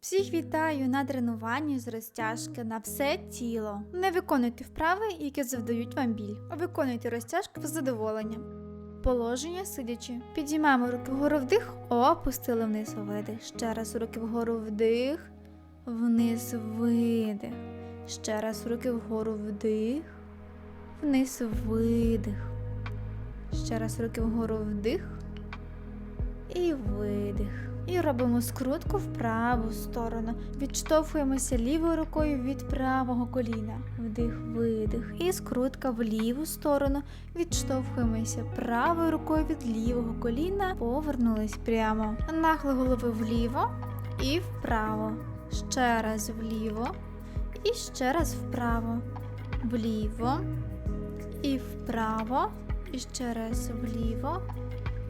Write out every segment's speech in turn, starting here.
Всіх вітаю на тренуванні з розтяжки на все тіло. Не виконуйте вправи, які завдають вам біль. а Виконуйте розтяжки в задоволення. Положення сидячи. Підіймаємо руки вгору вдих, опустили вниз видих. Ще раз руки вгору вдих, вниз видих. Ще раз руки вгору вдих, вниз видих. Ще раз руки вгору вдих і видих. І робимо скрутку в праву сторону. Відштовхуємося лівою рукою від правого коліна. Вдих, видих. І скрутка в ліву сторону. Відштовхуємося правою рукою від лівого коліна. Повернулись прямо. Нахил голови вліво і вправо. Ще раз вліво. І ще раз вправо. Вліво і вправо. І ще раз вліво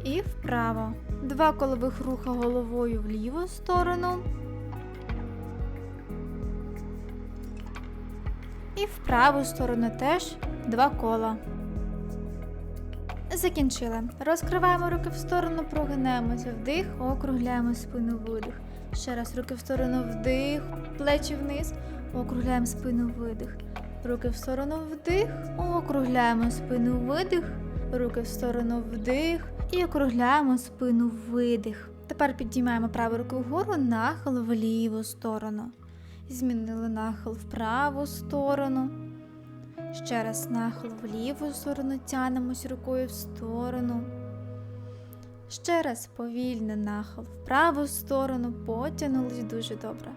і вправо. Два колових руха головою в ліву сторону. І в праву сторону теж два кола. Закінчили. Розкриваємо руки в сторону, прогинаємося вдих, округляємо спину видих. Ще раз руки в сторону вдих, плечі вниз, округляємо спину видих. Руки в сторону вдих, округляємо спину видих, руки в сторону вдих і округляємо спину видих. Тепер підіймаємо праву руку вгору, нахил в ліву сторону. Змінили нахил в праву сторону. Ще раз нахил в ліву сторону, тянемось рукою в сторону. Ще раз повільний нахил в праву сторону, потягнулись дуже добре.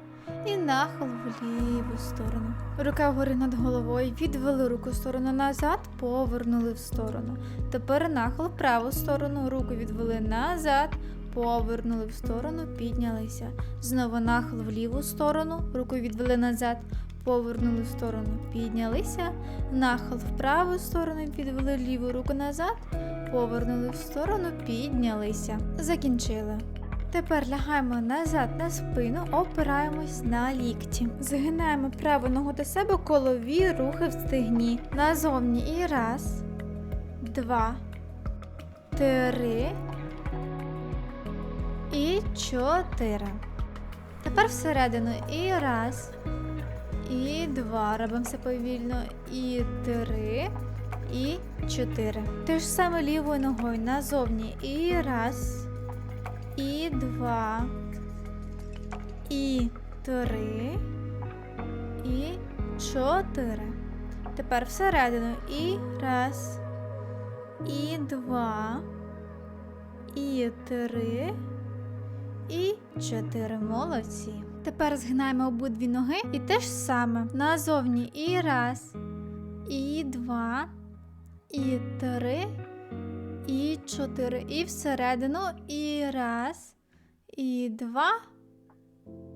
І нахил в ліву сторону. Рука вгорі над головою, відвели руку сторону назад, повернули в сторону. Тепер нахил в праву сторону, руку відвели назад, повернули в сторону, піднялися. Знову нахил в ліву сторону, руку відвели назад, повернули в сторону, піднялися. Нахил в праву сторону, відвели ліву руку назад, повернули в сторону, піднялися. Закінчили. Тепер лягаємо назад на спину, опираємось на лікті. Згинаємо праву ногу до себе, колові рухи в стегні. Назовні і раз, два, три і чотири. Тепер всередину і раз, і два. Робимо все повільно. І три, і чотири. Те ж саме лівою ногою назовні і раз і два, і три, і чотири. Тепер всередину. І раз, і два, і три, і чотири. Молодці. Тепер згинаємо обидві ноги і те ж саме. Назовні. І раз, і два, і три, і чотири. І всередину. І раз, і два,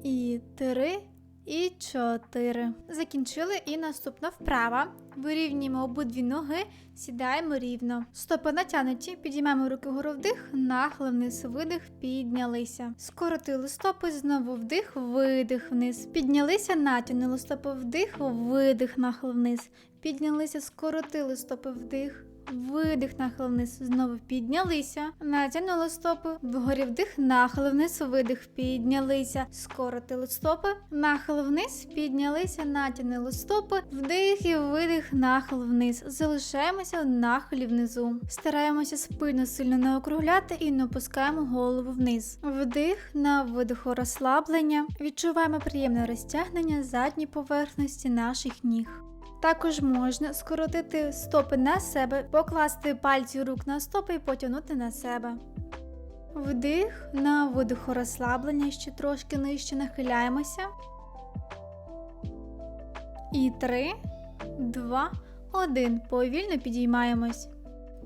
і три, і чотири. Закінчили. І наступна вправа. Вирівнюємо обидві ноги, сідаємо рівно. Стопи натянуті, підіймаємо руки вгору вдих, нахил вниз, видих, піднялися. Скоротили стопи, знову вдих, видих вниз. Піднялися, натягнули стопи вдих, видих, нахил вниз. Піднялися, скоротили стопи вдих. Видих, нахил вниз, знову піднялися, натягнули стопи, вгорі вдих, нахил вниз, видих, піднялися, скоротили стопи, нахил вниз, піднялися, натягнули стопи, вдих і видих, нахил вниз. Залишаємося в нахилі внизу. Стараємося спину сильно не округляти і не опускаємо голову вниз. Вдих на видиху розслаблення. Відчуваємо приємне розтягнення задньої поверхності наших ніг. Також можна скоротити стопи на себе, покласти пальці рук на стопи і потягнути на себе. Вдих на видиху розслаблення, ще трошки нижче нахиляємося. І три, два, один. Повільно підіймаємось.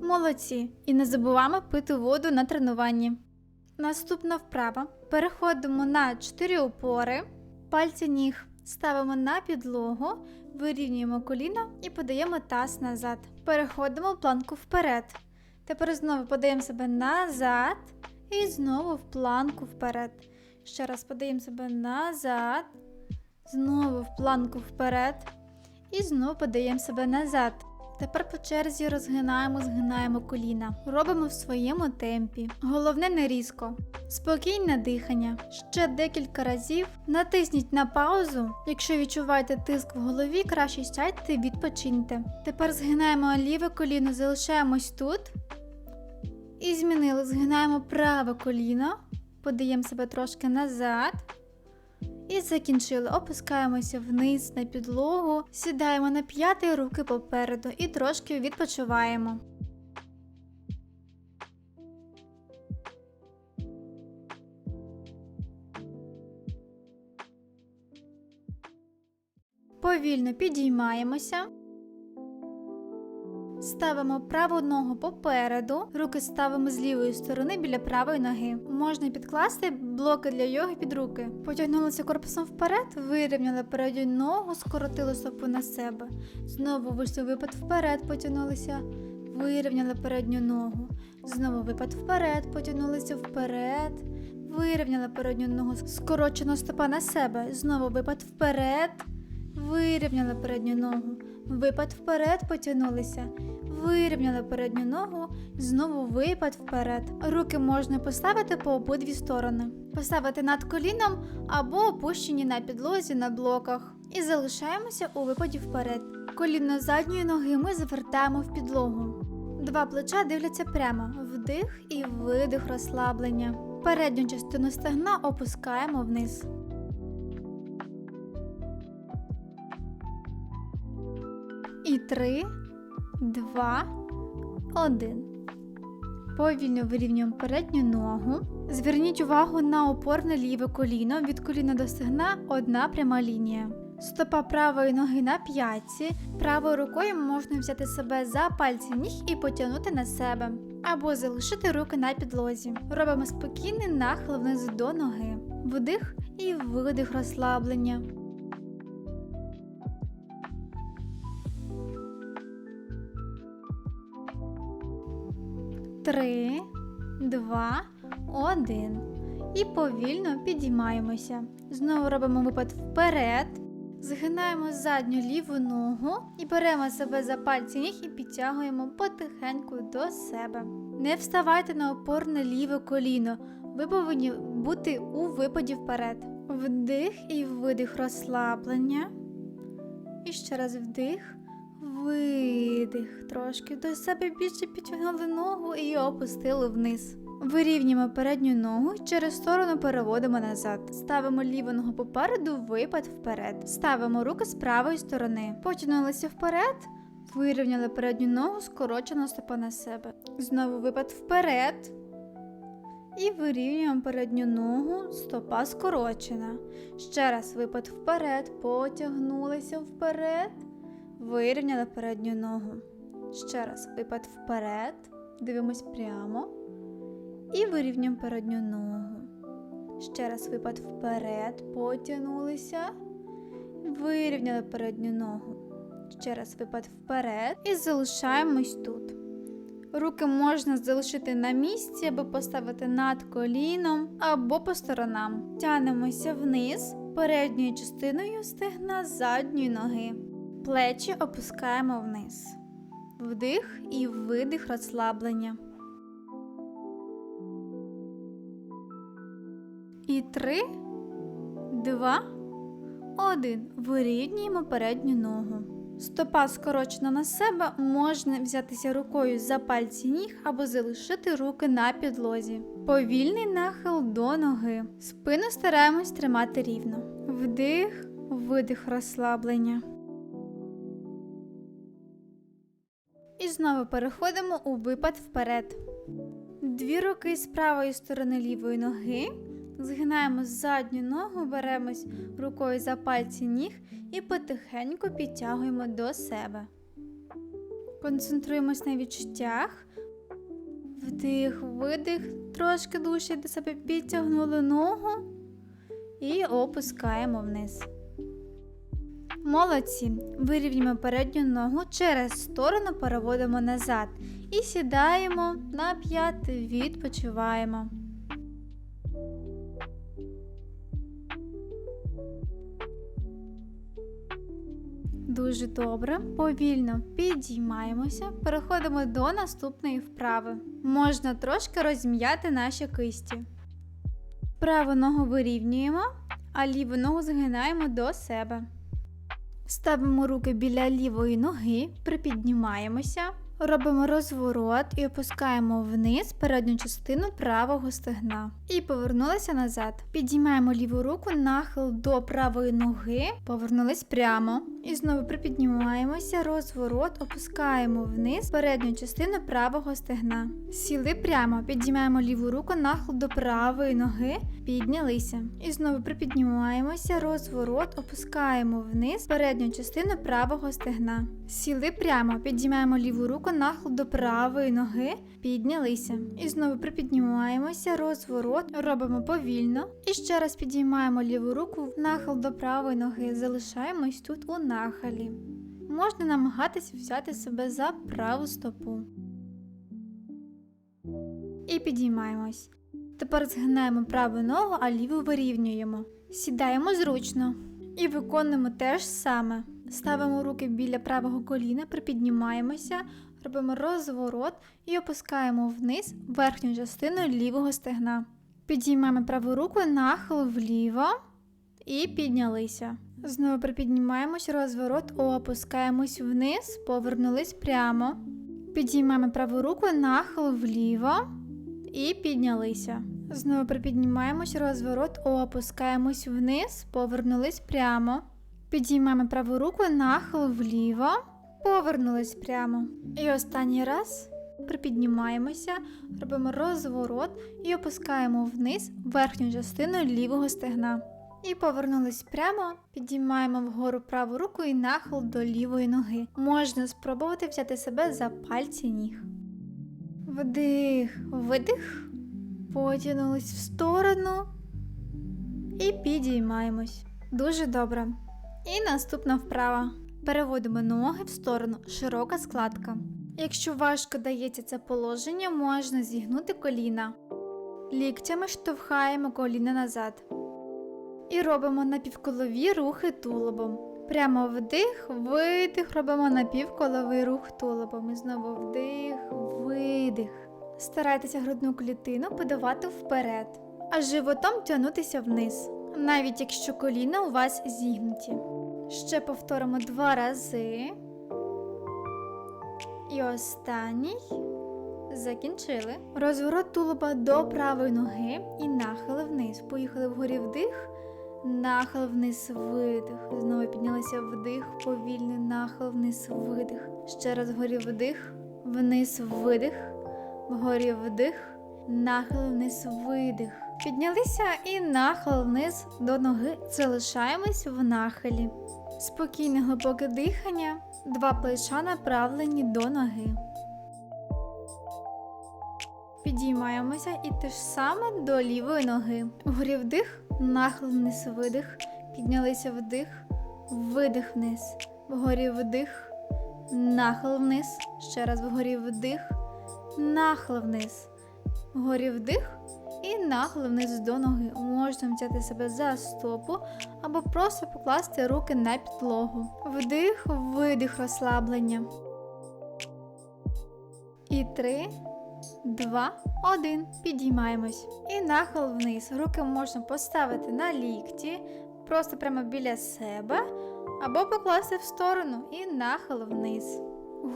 Молодці. І не забуваємо пити воду на тренуванні. Наступна вправа. Переходимо на 4 опори, пальці ніг ставимо на підлогу, вирівнюємо коліно і подаємо таз назад. Переходимо в планку вперед. Тепер знову подаємо себе назад і знову в планку вперед. Ще раз подаємо себе назад, знову в планку вперед. І знову подаємо себе назад. Тепер по черзі розгинаємо, згинаємо коліна. Робимо в своєму темпі. Головне не різко. Спокійне дихання. Ще декілька разів. Натисніть на паузу. Якщо відчуваєте тиск в голові, краще сядьте, відпочиньте. Тепер згинаємо ліве коліно, залишаємось тут. І змінили. Згинаємо праве коліно. Подаємо себе трошки назад. І закінчили. Опускаємося вниз на підлогу, сідаємо на п'яти руки попереду і трошки відпочиваємо. Повільно підіймаємося. Ставимо праву ногу попереду, руки ставимо з лівої сторони біля правої ноги. Можна підкласти блоки для йоги під руки. Потягнулися корпусом вперед, вирівняли передню ногу, скоротили стопу на себе. Знову вийшли випад вперед, потягнулися, вирівняли передню ногу. Знову випад вперед, потягнулися вперед. Вирівняли передню ногу, скорочено стопа на себе. Знову випад вперед. Вирівняли передню ногу. Випад вперед потягнулися. Вирівняли передню ногу, знову випад вперед. Руки можна поставити по обидві сторони. Поставити над коліном або опущені на підлозі на блоках. І залишаємося у випаді вперед. Коліно задньої ноги ми завертаємо в підлогу. Два плеча дивляться прямо. Вдих і видих розслаблення. Передню частину стегна опускаємо вниз. І три, два, один. Повільно вирівнюємо передню ногу. Зверніть увагу на опорне ліве коліно. Від коліна до стегна одна пряма лінія. Стопа правої ноги на п'ятці. Правою рукою можна взяти себе за пальці ніг і потягнути на себе. Або залишити руки на підлозі. Робимо спокійний нахил вниз до ноги. Вдих і видих розслаблення. Три, два, один. І повільно підіймаємося. Знову робимо випад вперед. Згинаємо задню ліву ногу і беремо себе за пальці ніг і підтягуємо потихеньку до себе. Не вставайте на опорне ліве коліно. Ви повинні бути у випаді вперед. Вдих і видих розслаблення. І ще раз вдих. Видих. Трошки до себе більше підтягнули ногу і опустили вниз. Вирівнюємо передню ногу через сторону переводимо назад. Ставимо ліву ногу попереду, випад вперед. Ставимо руки з правої сторони. Потягнулися вперед. Вирівняли передню ногу, скорочено стопа на себе. Знову випад вперед. І вирівнюємо передню ногу, стопа скорочена. Ще раз випад вперед, потягнулися вперед. Вирівняли передню ногу. Ще раз випад вперед. Дивимось прямо. І вирівнюємо передню ногу. Ще раз випад вперед. Потягнулися. Вирівняли передню ногу. Ще раз випад вперед. І залишаємось тут. Руки можна залишити на місці, або поставити над коліном, або по сторонам. Тянемося вниз передньою частиною стегна задньої ноги. Плечі опускаємо вниз. Вдих і видих розслаблення. І три, два, один. Вирівнюємо передню ногу. Стопа скорочена на себе, можна взятися рукою за пальці ніг або залишити руки на підлозі. Повільний нахил до ноги. Спину стараємось тримати рівно. Вдих, видих розслаблення. І знову переходимо у випад вперед. Дві руки з правої сторони лівої ноги. Згинаємо задню ногу, беремось рукою за пальці ніг і потихеньку підтягуємо до себе. Концентруємось на відчуттях. Вдих, видих, трошки дужче до себе підтягнули ногу і опускаємо вниз. Молодці. Вирівнюємо передню ногу, через сторону переводимо назад і сідаємо на п'яти, відпочиваємо. Дуже добре. Повільно підіймаємося, переходимо до наступної вправи. Можна трошки розм'яти наші кисті. Праву ногу вирівнюємо, а ліву ногу згинаємо до себе. Ставимо руки біля лівої ноги, припіднімаємося, робимо розворот і опускаємо вниз передню частину правого стегна. І повернулися назад. Підіймаємо ліву руку, нахил до правої ноги, повернулись прямо. І знову припіднімаємося, розворот, опускаємо вниз передню частину правого стегна. Сіли прямо, підіймаємо ліву руку, нахил до правої ноги, піднялися. І знову припіднімаємося, розворот, опускаємо вниз передню частину правого стегна. Сіли прямо, підіймаємо ліву руку, нахил до правої ноги, піднялися. І знову припіднімаємося, розворот, робимо повільно. І ще раз підіймаємо ліву руку, нахил до правої ноги, залишаємось тут у нахилі. Можна намагатись взяти себе за праву стопу. І підіймаємось. Тепер згинаємо праву ногу, а ліву вирівнюємо. Сідаємо зручно. І виконуємо те ж саме. Ставимо руки біля правого коліна, припіднімаємося, робимо розворот і опускаємо вниз верхню частину лівого стегна. Підіймаємо праву руку, нахил вліво і піднялися. Знову припіднімаємось, розворот, опускаємось вниз, повернулись прямо. Підіймаємо праву руку, нахил вліво і піднялися. Знову припіднімаємось, розворот, опускаємось вниз, повернулись прямо. Підіймаємо праву руку, нахил вліво, повернулись прямо. І останній раз припіднімаємося, робимо розворот і опускаємо вниз верхню частину лівого стегна. І повернулись прямо, підіймаємо вгору праву руку і нахил до лівої ноги. Можна спробувати взяти себе за пальці ніг. Вдих, видих. Потягнулись в сторону і підіймаємось. Дуже добре. І наступна вправа. Переводимо ноги в сторону, широка складка. Якщо важко дається це положення, можна зігнути коліна. Ліктями штовхаємо коліна назад. І робимо напівколові рухи тулубом. Прямо вдих, видих, робимо напівколовий рух тулубом. І знову вдих, видих. Старайтеся грудну клітину подавати вперед, а животом тягнутися вниз, навіть якщо коліна у вас зігнуті. Ще повторимо два рази. І останній. Закінчили. Розворот тулуба до правої ноги і нахили вниз. Поїхали вгорі вдих, нахил вниз, видих. Знову піднялися вдих, повільний нахил вниз, видих. Ще раз вгорі вдих, вниз, видих. Вгорі вдих, нахил вниз, видих. Піднялися і нахил вниз до ноги. Залишаємось в нахилі. Спокійне глибоке дихання, два плеча направлені до ноги. Підіймаємося і те ж саме до лівої ноги. Вгорі вдих, нахил вниз, видих. Піднялися вдих, видих вниз. Вгорі вдих, нахил вниз. Ще раз вгорі вдих, нахил вниз. Вгорі вдих і нахил вниз до ноги. Можна взяти себе за стопу або просто покласти руки на підлогу. Вдих, видих розслаблення. І три, два, один. Підіймаємось. І нахил вниз. Руки можна поставити на лікті, просто прямо біля себе, або покласти в сторону і нахил вниз.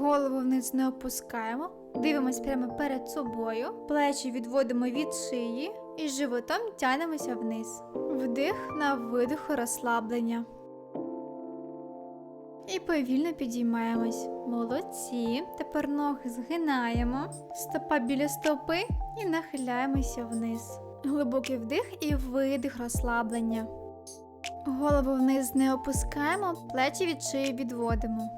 Голову вниз не опускаємо. Дивимось прямо перед собою, плечі відводимо від шиї і животом тянемося вниз. Вдих на видиху розслаблення. І повільно підіймаємось. Молодці. Тепер ноги згинаємо, стопа біля стопи і нахиляємося вниз. Глибокий вдих і видих розслаблення. Голову вниз не опускаємо, плечі від шиї відводимо.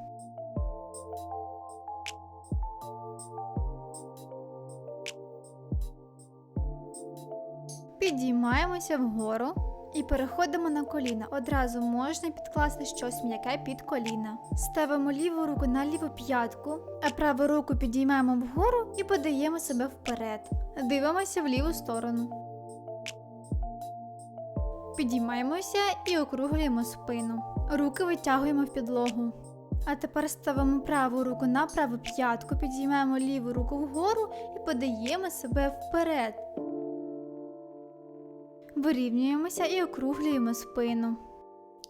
Підіймаємося вгору і переходимо на коліна. Одразу можна підкласти щось м'яке під коліна. Ставимо ліву руку на ліву п'ятку, а праву руку підіймаємо вгору і подаємо себе вперед. Дивимося в ліву сторону. Підіймаємося і округлюємо спину. Руки витягуємо в підлогу. А тепер ставимо праву руку на праву п'ятку, підіймаємо ліву руку вгору і подаємо себе вперед. Вирівнюємося і округлюємо спину.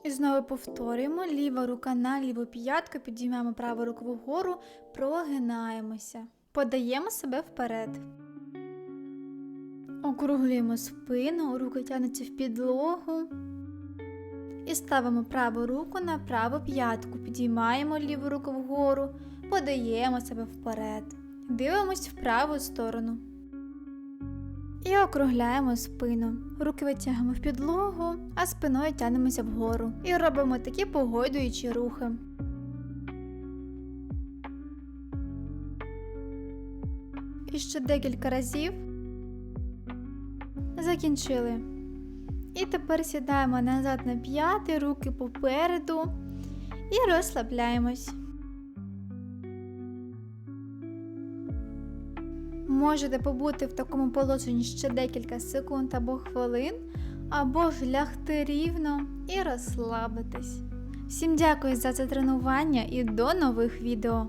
І знову повторюємо ліва рука на ліву п'ятку, підіймаємо праву руку вгору, прогинаємося. Подаємо себе вперед. Округлюємо спину, руки тягнуться в підлогу. І ставимо праву руку на праву п'ятку, підіймаємо ліву руку вгору, подаємо себе вперед. Дивимось в праву сторону. І округляємо спину. Руки витягуємо в підлогу, а спиною тягнемося вгору. І робимо такі погойдуючі рухи. І ще декілька разів. Закінчили. І тепер сідаємо назад на п'яти, руки попереду і розслабляємось. Можете побути в такому положенні ще декілька секунд або хвилин, або ж лягти рівно і розслабитись. Всім дякую за це тренування і до нових відео!